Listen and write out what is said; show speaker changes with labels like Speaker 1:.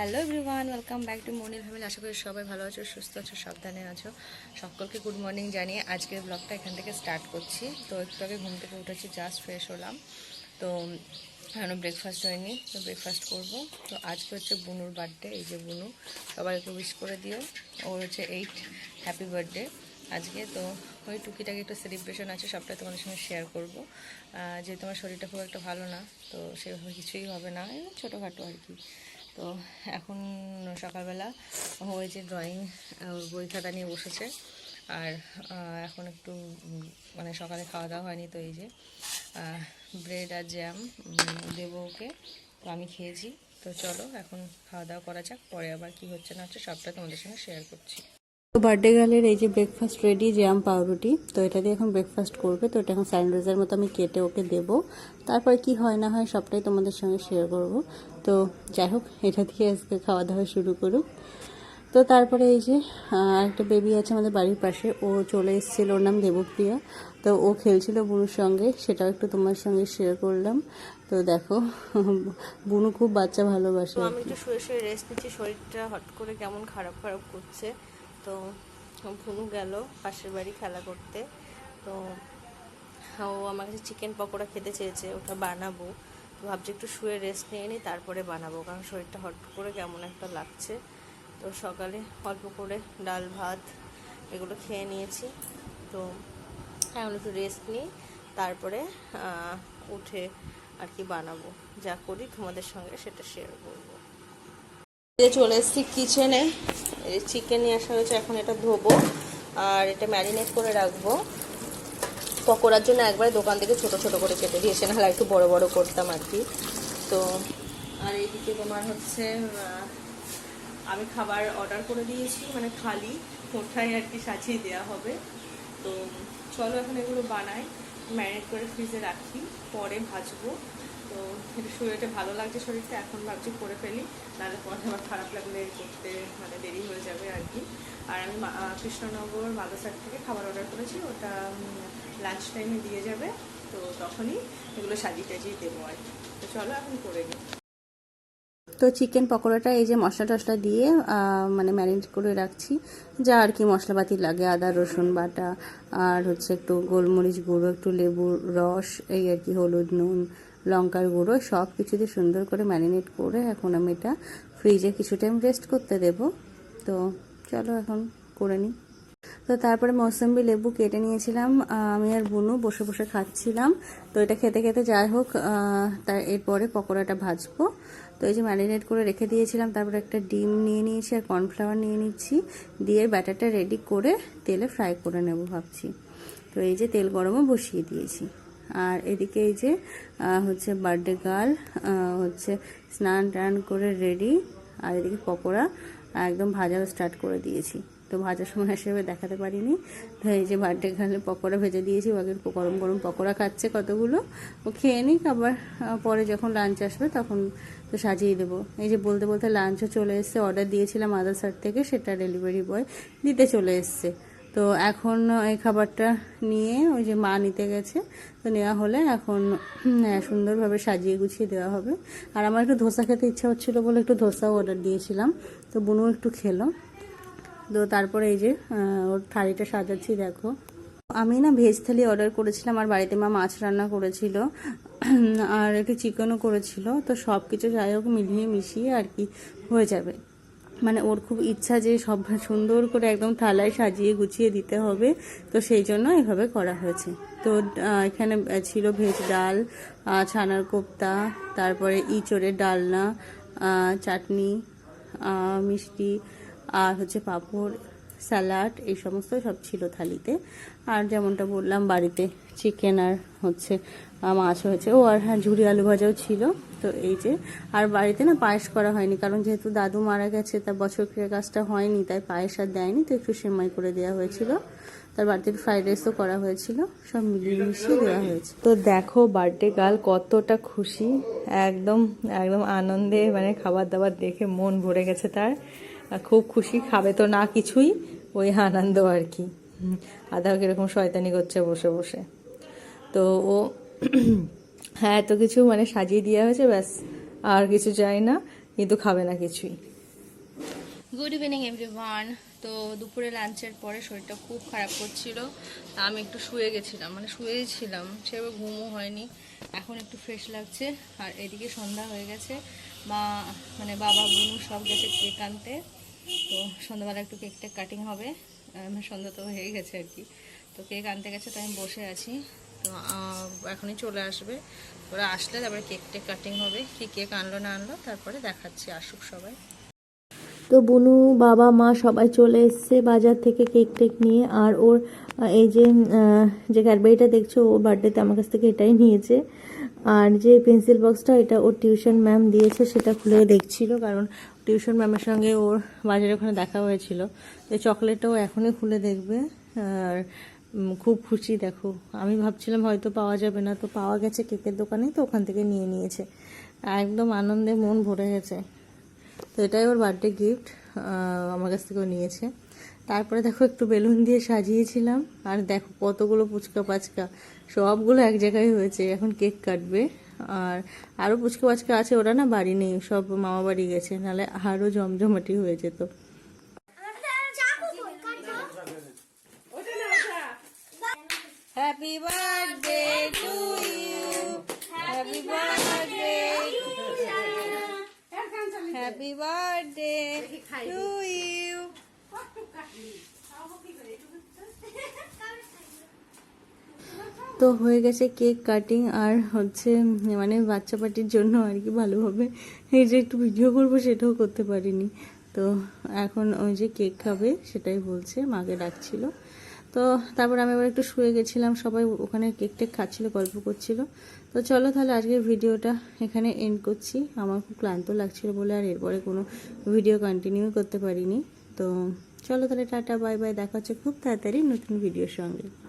Speaker 1: Hello everyone welcome back to Monir family আশা করি সবাই ভালো আছো সুস্থ আছো সাবধানে আছো। সকলকে গুড মর্নিং জানিয়ে আজকের ব্লগটা এখান থেকে স্টার্ট করছি। তো একটু আগে ঘুম থেকে উঠেছি জাস্ট ফ্রেশ হলাম। তো এখনও ব্রেকফাস্ট হয়নি তো ব্রেকফাস্ট করব। তো আজকে হচ্ছে বুনুর বার্থডে এই যে বুনু সবাইকে উইশ করে দিও। ওর হচ্ছে এইট হ্যাপি বার্থডে আজকে তো ওই টুকিটাকে একটু সেলিব্রেশন আছে সবটাই তোমাদের সঙ্গে শেয়ার করব। আহ, যেহেতু আমার শরীরটা খুব একটা ভালো না তো সেভাবে কিছুই হবে না। ছোটোখাটো আর কি। তো এখন সকালবেলা হয়েছে ড্রয়িং বই খাতা নিয়ে বসেছে। আর এখন একটু মানে সকালে খাওয়া দাওয়া হয়নি তো এই যে। ব্রেড আর জ্যাম দেবো ওকে। তো আমি খেয়েছি। তো চলো এখন খাওয়া দাওয়া করা যাক, পরে আবার কি হচ্ছে না হচ্ছে সবটা তোমাদের সঙ্গে শেয়ার করছি।
Speaker 2: তো বার্থডে গার্লের এই যে ব্রেকফাস্ট রেডি জ্যাম পাউরুটি তো এটা দিয়ে এখন ব্রেকফাস্ট করবে। তো এটা এখন স্যান্ডউইচের মতো আমি কেটে ওকে দেবো। তারপর কি হয় না হয় সবটাই তোমাদের সঙ্গে শেয়ার করব। তো যাই হোক এটা দিয়ে আজকে খাওয়া দাওয়া শুরু করুক। তো তারপরে এই যে একটা বেবি আছে আমাদের বাড়ির পাশে। ও চলে এসেছিল ওর নাম দেবপ্রিয়া। তো ও খেলছিল বুনুর সঙ্গে সেটাও একটু তোমার সঙ্গে শেয়ার করলাম। তো দেখো বুনু খুব বাচ্চা ভালোবাসে
Speaker 1: আমি একটু শুয়ে শুয়ে রেস্ট নিচ্ছি। শরীরটা হট করে কেমন খারাপ খারাপ করছে। তো ভুনু গেল, পাশের বাড়ি খেলা করতে। তো ও আমার কাছে চিকেন পকোড়া খেতে চেয়েছে, ওটা বানাবো। তো ভাবছি একটু শুয়ে রেস্ট নিয়ে নিই, তারপরে বানাবো, কারণ শরীরটা হট করে কেমন একটা লাগছে। তো সকালে অল্প করে ডাল ভাত এগুলো খেয়ে নিয়েছি। তো এখন একটু রেস্ট নিই, তারপরে উঠে আর কি বানাবো। যা করি তোমাদের সঙ্গে সেটা শেয়ার করব। চলে এসেছি কিচেনে এই চিকেন নিয়ে আসা হয়েছে, এখন এটা ধোবো আর এটা ম্যারিনেট করে রাখব। পকোড়ার জন্য একবারে দোকান থেকে ছোট ছোট করে কেটে দিয়েছে, নাহলে একটু বড় বড় করতাম আর কি। তো, আর এইদিকে তোমার হচ্ছে আমি খাবার অর্ডার করে দিয়েছি মানে খালি ওটাই আর কি সাজিয়ে দেওয়া হবে। তো, চলো এখন এগুলো বানাই ম্যারিনেট করে ফ্রিজে রাখি, পরে ভাজবো। তো এটা শরীরটা ভালো লাগছে শরীরটা, এখন ভাবছি করে ফেলি। নাহলে পরে আবার খারাপ লাগলে করতে মানে দেরি হয়ে যাবে আর কি। আর আমি কৃষ্ণনগর মাদ্রাসার থেকে খাবার অর্ডার করেছি, ওটা লাঞ্চ টাইমে দিয়ে যাবে, তো তখনই এগুলো সাজিয়ে টাজিয়ে দেবো আর কি। তো চলো এখন করে নিই।
Speaker 2: তো চিকেন পকোড়াটা এই যে মশলা টশলা দিয়ে মানে ম্যারিনেট করে রাখছি। যা আর কি মশলাপাতি লাগে, আদা, রসুন বাটা, আর হচ্ছে একটু গোলমরিচ গুঁড়ো, একটু লেবুর রস, এই আর কি হলুদ, নুন, লঙ্কার গুঁড়ো, সব কিছু দিয়ে সুন্দর করে ম্যারিনেট করে এখন আমি এটা ফ্রিজে কিছু টাইম রেস্ট করতে দেব। তো চলো এখন করে নিই। তো তারপরে মৌসম্বি লেবু কেটে নিয়েছিলাম আমি আর বুনু বসে বসে খাচ্ছিলাম। তো এটা খেতে খেতে যাই হোক তার এরপরে পকোড়াটা ভাজবো। তো এই যে ম্যারিনেট করে রেখে দিয়েছিলাম, তারপরে একটা ডিম নিয়ে নিয়েছি আর কর্নফ্লাওয়ার নিয়ে নিচ্ছি। দিয়ে ব্যাটারটা রেডি করে তেলে ফ্রাই করে নেব ভাবছি। তো এই যে তেল গরমও বসিয়ে দিয়েছি। আর এদিকে এই যে হচ্ছে বার্থডে গার্ল হচ্ছে স্নান টান করে রেডি আর এদিকে পকোড়া একদম ভাজাও স্টার্ট করে দিয়েছি। তো ভাজার সময় হিসেবে দেখাতে পারিনি। তো এই যে বার্থডে গার্লে পকোড়া ভেজে দিয়েছি ওকে গরম গরম পকোড়া খাচ্ছে কতগুলো। ও খেয়ে নিক আবার পরে যখন লাঞ্চ আসবে তখন তো সাজিয়ে দেবো। এই যে বলতে বলতে লাঞ্চও চলে এসছে অর্ডার দিয়েছিলাম আদার সাইড থেকে সেটা ডেলিভারি বয় দিতে চলে এসছে। তো এখন এই খাবারটা নিয়ে ওই যে মা নিতে গেছে তো নেওয়া হলে এখন হ্যাঁ, সুন্দরভাবে সাজিয়ে গুছিয়ে দেওয়া হবে। আর আমার একটু ধোসা খেতে ইচ্ছা হচ্ছিল বলে একটু ধোসাও অর্ডার দিয়েছিলাম। তো বুনু একটু খেলো। তো তারপরে এই যে ওর থালিটা সাজাচ্ছি দেখো। আমি না ভেজ থালি অর্ডার করেছিলাম আর বাড়িতে মা মাছ রান্না করেছিল। আর একটু চিকেনও করেছিল, তো সব কিছু যাই হোক মিলিয়ে মিশিয়ে আর কি হয়ে যাবে। মানে ওর খুব ইচ্ছা যে সব সুন্দর করে একদম থালায় সাজিয়ে গুছিয়ে দিতে হবে, তো সেই জন্য এভাবে করা হয়েছে। তো এখানে ছিল ভেজ ডাল ছানার কোপ্তা, তারপরে ইঁচড়ের ডালনা চাটনি মিষ্টি, আর হচ্ছে পাঁপড়, স্যালাড, এই সমস্ত সব ছিল থালিতে। আর যেমনটা বললাম, বাড়িতে চিকেন আর হচ্ছে মাছ হয়েছে। ও আর হ্যাঁ ঝুড়ি আলু ভাজাও ছিল। তো এই যে আর বাড়িতে না পায়েস করা হয়নি কারণ যেহেতু দাদু মারা গেছে তার বছর ক্রিয়া কাজটা হয়নি তাই পায়েস আর দেয়নি তো একটু সেমাই করে দেওয়া হয়েছিল। তার বাড়িতে ফ্রাইড রাইসও করা হয়েছিল সব মিলিয়ে মিশিয়ে দেওয়া হয়েছে।
Speaker 1: তো দেখো বার্থডে গার্ল কতটা খুশি একদম একদম আনন্দে মানে খাবার দাবার দেখে মন ভরে গেছে তার। খুব খুশি খাবে তো না কিছুই ওই আনন্দ আর কি। হুম, আধা কীরকম শয়তানি করছে বসে বসে। তো ও হ্যাঁ এত কিছু মানে সাজিয়ে দেওয়া হয়েছে, ব্যাস, আর কিছু চাই না,
Speaker 2: কিন্তু খাবে না কিছুই। গুড ইভিনিং এভরিওয়ান তো দুপুরে লাঞ্চের পরে শরীরটা খুব খারাপ করছিল আমি একটু শুয়ে গেছিলাম মানে শুয়েই ছিলাম, সেভাবে ঘুমও হয়নি, এখন একটু ফ্রেশ লাগছে, আর এদিকে সন্ধ্যা হয়ে গেছে, মা মানে বাবা, বুনু সব গেছে কেক আনতে, তো সন্ধ্যাবেলা একটু কেকটা কাটিং হবে সন্ধ্যা তো হয়ে গেছে আর কি, তো কেক আনতে গেছে, তো আমি বসে আছি। তো এখনই চলে আসবে। ওরা আসলে তারপরে কেক টেক কাটিং হবে, কি কেক আনলো, না আনলো, তারপরে দেখাচ্ছি, আসুক সবাই।
Speaker 1: তো বুনু, বাবা, মা সবাই চলে এসছে বাজার থেকে কেক টেক নিয়ে, আর ওর এই যে যে ক্যাডবেরিটা দেখছ ও বার্থডেতে আমার কাছ থেকে এটাই নিয়েছে। আর যে পেন্সিল বক্সটা এটা ওর টিউশন ম্যাম দিয়েছে, সেটা খুলে দেখছিল, কারণ
Speaker 2: টিউশন ম্যামের সঙ্গে ওর বাজারে ওখানে দেখা হয়েছিল। তো চকলেটটাও এখনই খুলে দেখবে, আর খুব খুশি, দেখো। আমি ভাবছিলাম হয়তো পাওয়া যাবে না, তো পাওয়া গেছে কেকের দোকানে, তো ওখান থেকে নিয়ে নিয়েছে। একদম আনন্দে মন ভরে গেছে। তো এটাই ওর বার্থডে গিফট আমার কাছ থেকেও নিয়েছে। তারপরে দেখো, একটু বেলুন দিয়ে সাজিয়েছিলাম, আর দেখো কতগুলো পুচকা পাচকা। সবগুলো এক জায়গায় হয়েছে, এখন কেক কাটবে। আর আরও পুচকা পাচকা আছে, ওরা না বাড়ি নেই, সব মামা বাড়ি গেছে নাহলে আরও জমজমাটি হয়ে যেত। Happy birthday to you happy birthday happy birthday to you তো হয়ে গেছে কেক কাটিং আর হচ্ছে মানে বাচ্চা পার্টির জন্য আর কি ভালোভাবে এই যে একটু ভিডিও করব সেটাও করতে পারিনি। তো এখন ওই যে কেক খাবে সেটাই বলছে, মাকে ডাকছিল। তো তারপর আমি আবার একটু শুয়ে গেছিলাম, সবাই ওখানে কেক টেক খাচ্ছিল, গল্প করছিল। তো চলো তাহলে আজকের ভিডিওটা এখানে এন্ড করছি। আমার খুব ক্লান্ত লাগছিল বলে আর এরপরে কোনো ভিডিও কন্টিনিউ করতে পারিনি। তো চলো তাহলে টাটা বাই বাই দেখা হচ্ছে খুব তাড়াতাড়ি নতুন ভিডিওর সঙ্গে।